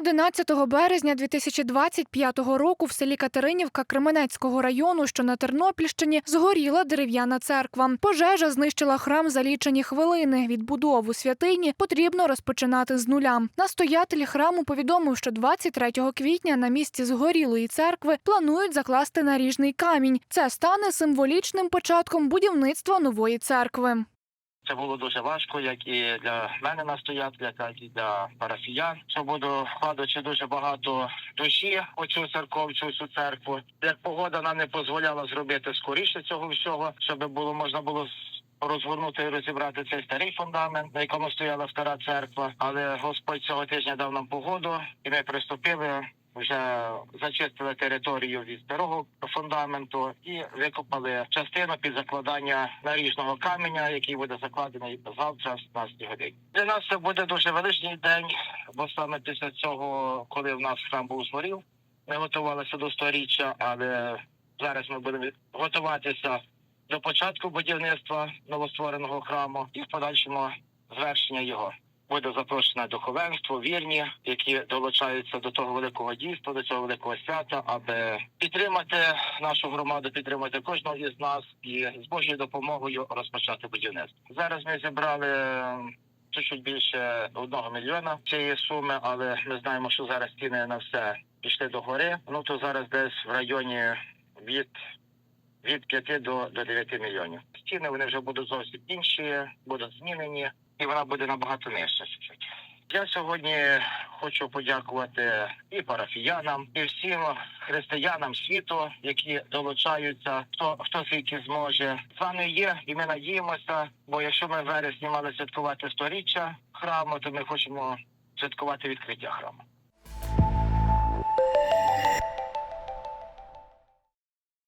11 березня 2025 року в селі Катеринівка Кременецького району, що на Тернопільщині, згоріла дерев'яна церква. Пожежа знищила храм за лічені хвилини. Відбудову святині потрібно розпочинати з нуля. Настоятель храму повідомив, що 23 квітня на місці згорілої церкви планують закласти наріжний камінь. Це стане символічним початком будівництва нової церкви. Це було дуже важко, як і для мене настоятеля, так і для парафіян. Що буду вкладаючи дуже багато душі у цю церковцю, цю церкву. Як погода нам не дозволяла зробити скоріше цього всього, щоб було можна було розгорнути і розібрати цей старий фундамент, на якому стояла стара церква. Але Господь цього тижня дав нам погоду, і ми приступили. Вже зачистили територію від старого фундаменту і викопали частину під закладання наріжного каменя, який буде закладений завтра в 17 годині. Для нас це буде дуже величний день, бо саме після цього, коли в нас храм був згорів, ми готувалися до сторіччя, але зараз ми будемо готуватися до початку будівництва новоствореного храму і в подальшому звершення його буде запрошено духовенство, вірні, які долучаються до того великого дійства, до цього великого свята, аби підтримати нашу громаду, підтримати кожного із нас і з Божою допомогою розпочати будівництво. Зараз ми зібрали ем, чуть більше одного мільйона цієї суми, але ми знаємо, що зараз ціни на все пішли до гори. Ну то зараз десь в районі від від 5 до, до 9 мільйонів. Ціни вони вже будуть зовсім інші, будуть змінені, і вона буде набагато нижча. Я сьогодні хочу подякувати і парафіянам, і всім християнам світу, які долучаються, хто хто скільки зможе. З вами є, і ми надіємося. Бо якщо ми в вересні мали святкувати сторіччя храму, то ми хочемо святкувати відкриття храму.